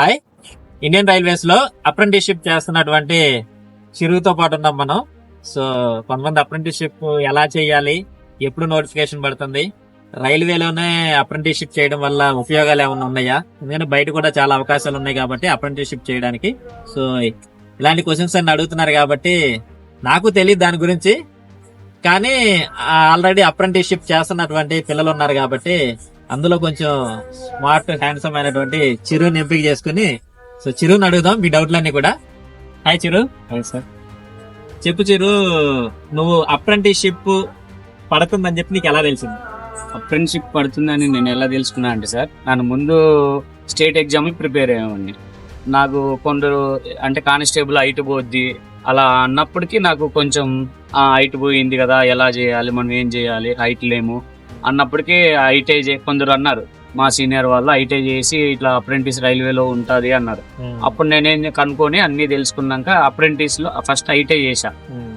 Hi. Indian రైల్వేస్లో apprenticeship చేస్తున్నటువంటి చిరుతో పాటు ఉన్నాం మనం. సో కొంతమంది అప్రెంటిస్షిప్ ఎలా చేయాలి ఎప్పుడు నోటిఫికేషన్ పడుతుంది రైల్వేలోనే అప్రెంటిస్షిప్ చేయడం వల్ల ఉపయోగాలు ఏమైనా ఉన్నాయా? ఎందుకంటే బయట కూడా చాలా అవకాశాలు ఉన్నాయి కాబట్టి అప్రెంటిస్షిప్ చేయడానికి. సో ఇలాంటి క్వశ్చన్స్ అన్ని అడుగుతున్నారు కాబట్టి నాకు తెలియదు దాని గురించి. కానీ ఆల్రెడీ అప్రెంటిస్షిప్ చేస్తున్నటువంటి పిల్లలు ఉన్నారు కాబట్టి అందులో కొంచెం స్మార్ట్ హ్యాండ్సమ్ అయినటువంటి చిరుని ఎంపిక చేసుకుని సో చిరుని అడుగుదాం మీ డౌట్లన్నీ కూడా. హాయ్ చిరు. సార్ చెప్పు చిరు నువ్వు అప్రెంటిస్షిప్ పడుతుందని చెప్పి నీకు ఎలా తెలిసింది? అప్రెంటిషిప్ పడుతుందని నేను ఎలా తెలుసుకున్నా అంటే సార్ నేను ముందు స్టేట్ ఎగ్జామ్ ప్రిపేర్ అయ్యేవాడిని. నాకు కొందరు అంటే కానిస్టేబుల్ హైట్ పోద్ది అలా అన్నప్పటికీ నాకు కొంచెం హైట్ పోయింది కదా ఎలా చేయాలి మనం ఏం చేయాలి హైట్ లేము. అన్నప్పటికీ ఐటీ కొందరు అన్నారు. మా సీనియర్ వాళ్ళు ఐటీ చేసి ఇట్లా అప్రెంటిస్ రైల్వేలో ఉంటుంది అన్నారు. అప్పుడు నేనేం కనుక్కొని అన్ని తెలుసుకున్నాక అప్రెంటిస్లో ఫస్ట్ ఐటీ చేశా.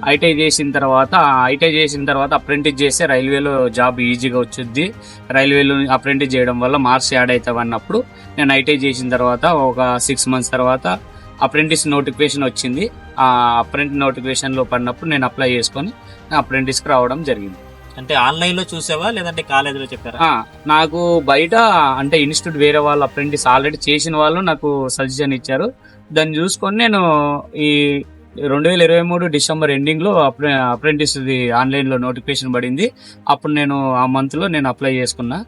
ఐటీఐ చేసిన తర్వాత ఐటీఐ చేసిన తర్వాత అప్రెంటిస్ చేస్తే రైల్వేలో జాబ్ ఈజీగా వచ్చుద్ది. రైల్వేలో అప్రెంటిస్ చేయడం వల్ల మార్క్స్ యాడ్ అవుతావు అన్నప్పుడు నేను ఐటీఐ చేసిన తర్వాత ఒక సిక్స్ మంత్స్ తర్వాత అప్రెంటిస్ నోటిఫికేషన్ వచ్చింది. ఆ అప్రెంటిస్ నోటిఫికేషన్లో పడినప్పుడు నేను అప్లై చేసుకొని అప్రెంటిస్కి రావడం జరిగింది. అంటే ఆన్లైన్లో చూసావా లేదంటే కాలేజీలో చెప్పారా? నాకు బయట అంటే ఇన్స్టిట్యూట్ వేరే వాళ్ళు అప్రెంటిస్ ఆల్రెడీ చేసిన వాళ్ళు నాకు సజెషన్ ఇచ్చారు. దాన్ని చూసుకొని నేను ఈ రెండు వేల ఇరవై మూడు డిసెంబర్ ఎండింగ్లో అప్రెంటిస్ ఆన్లైన్లో నోటిఫికేషన్ పడింది. అప్పుడు నేను ఆ మంత్లో నేను అప్లై చేసుకున్నా.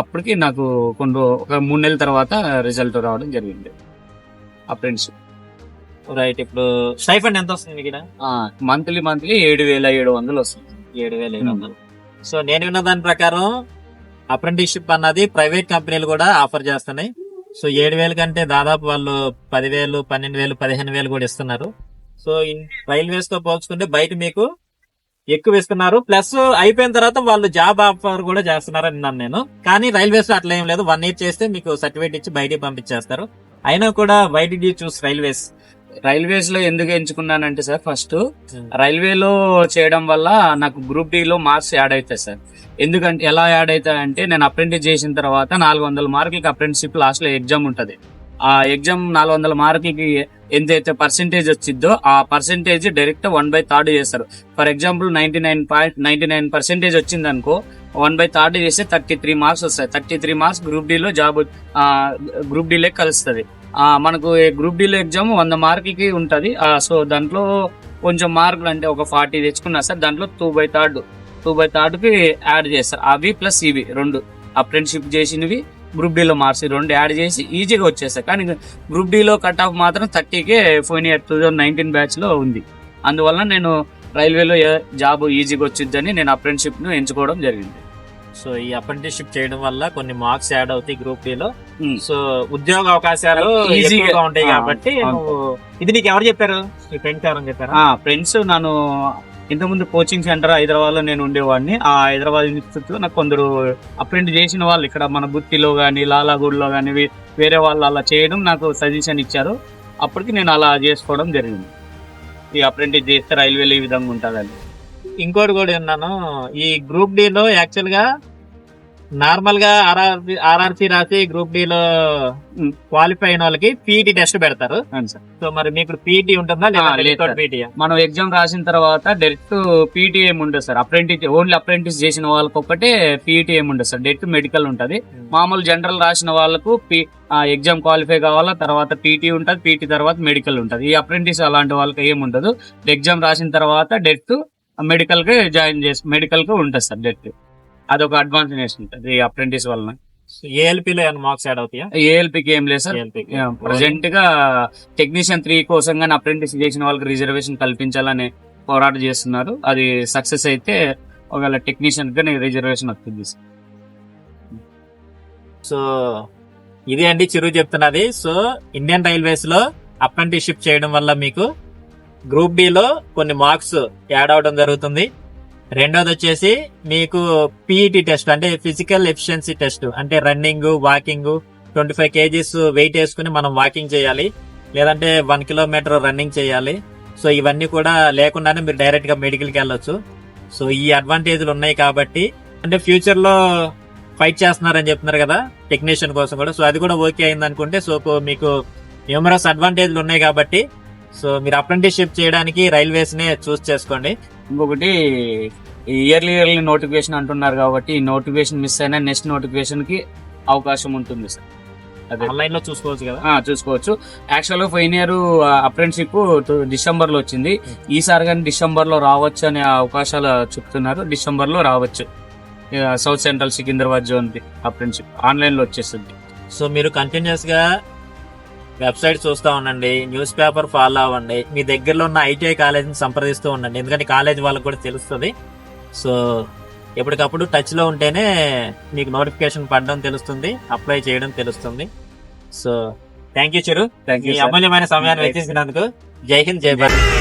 అప్పటికి నాకు కొన్ని ఒక మూడు నెలల తర్వాత రిజల్ట్ రావడం జరిగింది. అప్రెంటిస్ రైట్ ఇప్పుడు స్టైఫండ్ ఎంత వస్తుంది మీకు మంత్లీ మంత్లీ ఏడు వేల ఏడు వందలు వస్తుంది. ఏడు వేల ఐదు వందలు. సో నేను విన్న దాని ప్రకారం అప్రెంటిస్షిప్ అన్నది ప్రైవేట్ కంపెనీలు కూడా ఆఫర్ చేస్తున్నాయి. సో ఏడు వేలు కంటే దాదాపు వాళ్ళు పదివేలు పన్నెండు వేలు పదిహేను వేలు కూడా ఇస్తున్నారు. సో రైల్వేస్తో పోల్చుకుంటే బయట మీకు ఎక్కువ ఇస్తున్నారు. ప్లస్ అయిపోయిన తర్వాత వాళ్ళు జాబ్ ఆఫర్ కూడా చేస్తున్నారు అన్నాను నేను. కానీ రైల్వేస్లో అట్లా ఏం లేదు. వన్ ఇయర్ చేస్తే మీకు సర్టిఫికేట్ ఇచ్చి బయటికి పంపించేస్తారు. అయినా కూడా వై డి చూస్ రైల్వేస్ రైల్వేస్లో ఎందుకు ఎంచుకున్నానంటే సార్ ఫస్ట్ రైల్వేలో చేయడం వల్ల నాకు గ్రూప్ డి లో మార్క్స్ యాడ్ అవుతాయి సార్. ఎందుకంటే ఎలా యాడ్ అవుతాయి అంటే నేను అప్రెంటిస్ చేసిన తర్వాత నాలుగు వందల మార్కులకి అప్రెంటిస్షిప్ లాస్ట్లో ఎగ్జామ్ ఉంటది. ఆ ఎగ్జామ్ నాలుగు వందల మార్కులకి ఎంతైతే పర్సెంటేజ్ వచ్చిందో ఆ percentage direct one by third చేస్తారు. For example ninety nine point ninety nine percentage వచ్చింది అనుకో వన్ బై థర్డ్ చేస్తే థర్టీ త్రీ మార్క్స్ వస్తాయి. థర్టీ త్రీ మార్క్స్ గ్రూప్లో జాబ్ గ్రూప్ డిలే కలుస్తుంది. మనకు గ్రూప్ డిలో ఎగ్జామ్ వంద మార్కులకి ఉంటుంది. సో దాంట్లో కొంచెం మార్కులు అంటే ఒక ఫార్టీ తెచ్చుకున్నా సార్ దాంట్లో two by third two by థర్డ్కి add చేస్తారు. అవి ప్లస్ ఇవి రెండు. అప్రెంటిషిప్ చేసినవి గ్రూప్ డీలో మార్క్స్ రెండు యాడ్ చేసి ఈజీగా వచ్చేస్తాయి. కానీ గ్రూప్ డీలో కట్ ఆఫ్ మాత్రం థర్టీకే పోయిన ఇయర్ టూ థౌసండ్ నైన్టీన్ బ్యాచ్లో ఉంది. అందువల్ల నేను రైల్వేలో జాబ్ ఈజీగా వచ్చిద్దని నేను అప్రెంటిషిప్ను ఎంచుకోవడం జరిగింది. సో ఈ అప్రెంటిస్షిప్ చేయడం వల్ల కొన్ని మార్క్స్ యాడ్ అవుతాయి గ్రూప్ డి లో. సో ఉద్యోగ అవకాశాలు ఈజీగా- ఉంటాయి కాబట్టి ఇది నీకు ఎవరు చెప్పారు? మీ ఫ్రెండ్స్ ఎవరని చెప్పారా? ఆ ఫ్రెండ్స్ నన్ను ఇంతకుముందు కోచింగ్ సెంటర్ హైదరాబాద్లో నేను ఉండేవాడిని. ఆ హైదరాబాద్ ఇన్స్టిట్యూట్లో నాకు కొందరు అప్రెంట్ చేసిన వాళ్ళు ఇక్కడ మన గుత్తిలో గానీ లాలాగూడలో గానీ వే- వేరే వాళ్ళు అలా చేయడం నాకు సజెషన్ ఇచ్చారు. అప్పటికి నేను అలా చేసుకోవడం జరిగింది. ఈ అప్రెంటిస్ చేస్తే రైల్వేలో ఈ విధంగా ఉంటుందని. ఇంకోటి కూడా విన్నాను. ఈ గ్రూప్ డి లో యాక్చువల్గా నార్మల్గా ఆర్ఆర్బి ఆర్ఆర్సి రాసి గ్రూప్ డి లో. క్వాలిఫై అయిన వాళ్ళకి పీఈటీ టెస్ట్ పెడతారు. అవును సార్. సో మరి మీకు పీఈటీ ఉంటుందా ఆ, లేదు. పీటీ మనం ఎగ్జామ్ రాసిన తర్వాత డైరెక్ట్ పీటీఎం ఉంటుంది సార్. అప్రెంటిస్ ఓన్లీ అప్రెంటిస్ చేసిన వాళ్ళకి ఒక్కటే పీటీఎం ఉంటుంది సార్. డైరెక్ట్ మెడికల్ ఉంటుంది. మామూలు జనరల్ రాసిన వాళ్ళకు ఎగ్జామ్ క్వాలిఫై కావాలా తర్వాత పీటీ ఉంటుంది పీటీ తర్వాత మెడికల్ ఉంటుంది. ఈ అప్రెంటిస్ అలాంటి వాళ్ళకి ఏమి ఉండదు. ఎగ్జామ్ రాసిన తర్వాత డెట్ మెడికల్కి జాయిన్ చేసి మెడికల్కి ఉంటుంది సార్ డెట్ అదొక అడ్వాన్స్ ఉంటుంది అప్రెంటిస్ వలన. ఏఎల్పి లో ఏమైనా మార్క్స్ యాడ్ అవుతాయా? ఏఎల్పికి ఏం లేదు సార్. ప్రజెంట్గా టెక్నీషియన్ త్రీ కోసం కానీ అప్రెంటిస్ చేసిన వాళ్ళకి రిజర్వేషన్ కల్పించాలని పోరాటం చేస్తున్నారు. అది సక్సెస్ అయితే ఒకవేళ టెక్నీషియన్గా రిజర్వేషన్ వస్తుంది. సో ఇది అండి చిరు చెప్తున్నది. సో ఇండియన్ రైల్వేస్లో అప్రెంటిస్షిప్ చేయడం వల్ల మీకు గ్రూప్ డి లో కొన్ని మార్క్స్ యాడ్ అవడం జరుగుతుంది. రెండోది వచ్చేసి మీకు పీఈటీ టెస్ట్ అంటే ఫిజికల్ ఎఫిషియన్సీ టెస్ట్ అంటే running walking twenty five kgs weight వేసుకుని మనం వాకింగ్ చేయాలి. లేదంటే వన్ కిలోమీటర్ రన్నింగ్ చేయాలి. సో ఇవన్నీ కూడా లేకుండానే మీరు డైరెక్ట్గా మెడికల్కి వెళ్ళొచ్చు. సో ఈ అడ్వాంటేజ్లు ఉన్నాయి కాబట్టి అంటే ఫ్యూచర్లో ఫైట్ చేస్తున్నారని చెప్తున్నారు కదా టెక్నీషియన్ కోసం కూడా. సో అది కూడా ఓకే అయింది అనుకుంటే సో మీకు న్యూమరస్ అడ్వాంటేజ్లు ఉన్నాయి కాబట్టి సో మీరు అప్రెంటిస్షిప్ చేయడానికి రైల్వేస్నే చూస్ చేసుకోండి. ఇంకొకటి ఇయర్లీ ఇయర్లీ నోటిఫికేషన్ అంటున్నారు కాబట్టి ఈ నోటిఫికేషన్ మిస్ అయినా నెక్స్ట్ నోటిఫికేషన్కి అవకాశం ఉంటుంది సార్. అదే. ఆన్లైన్లో చూసుకోవచ్చు కదా? చూసుకోవచ్చు. యాక్చువల్గా పోయిన ఇయర్ అప్రెంటిషిప్ డిసెంబర్లో వచ్చింది. ఈసారి కానీ డిసెంబర్లో రావచ్చు అనే అవకాశాలు చెప్తున్నారు. డిసెంబర్లో రావచ్చు. South central Secunderabad zone apprenticeship ఆన్లైన్లో వచ్చేస్తుంది. సో మీరు కంటిన్యూస్గా వెబ్సైట్ చూస్తూ ఉండండి న్యూస్ పేపర్ ఫాలో అవ్వండి. మీ దగ్గరలో ఉన్న ఐటీఐ కాలేజీని సంప్రదిస్తూ ఉండండి. ఎందుకంటే కాలేజ్ వాళ్ళకి కూడా తెలుస్తుంది. సో ఎప్పటికప్పుడు టచ్లో ఉంటేనే మీకు నోటిఫికేషన్ పడడం తెలుస్తుంది అప్లై చేయడం తెలుస్తుంది. సో థ్యాంక్ యూ చిరు అమూల్యమైన సమయాన్ని వెచ్చించినందుకు జై హింద్ జై భారత్.